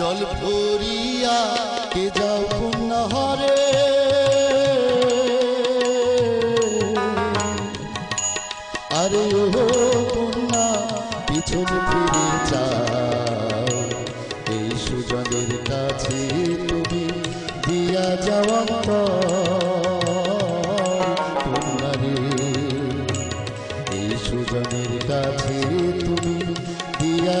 জল ভরিয়া, কে যাও হরে আরে ও পুনা পিছন ফিরে যাও। এই সুজনের কাছে তুমি দিয়া যাওয়া তোমরা রে, এই সুজনের কাছে তুমি দিয়া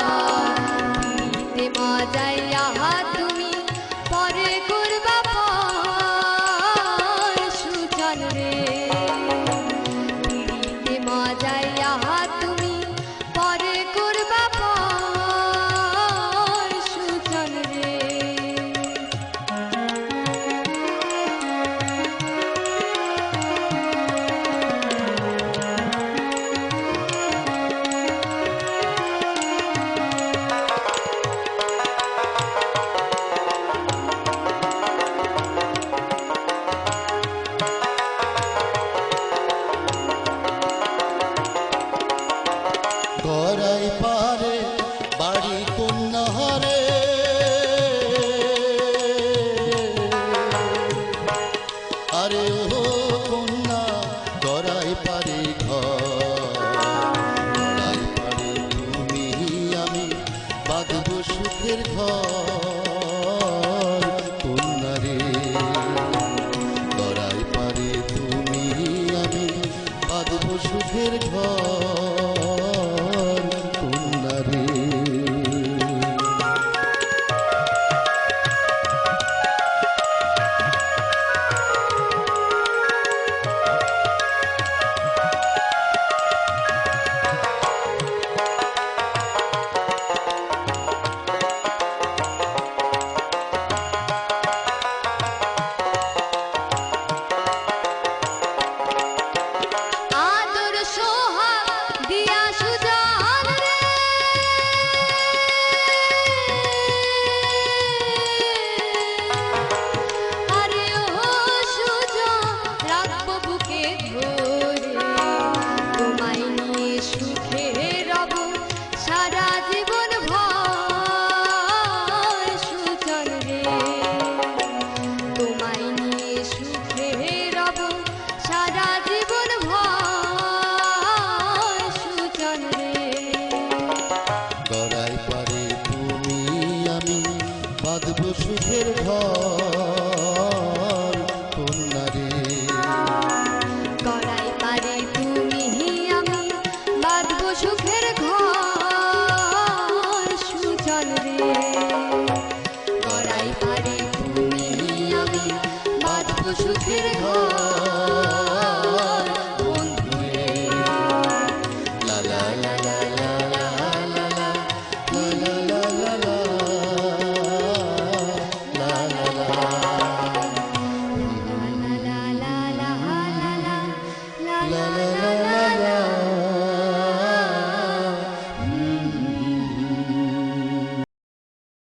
la la la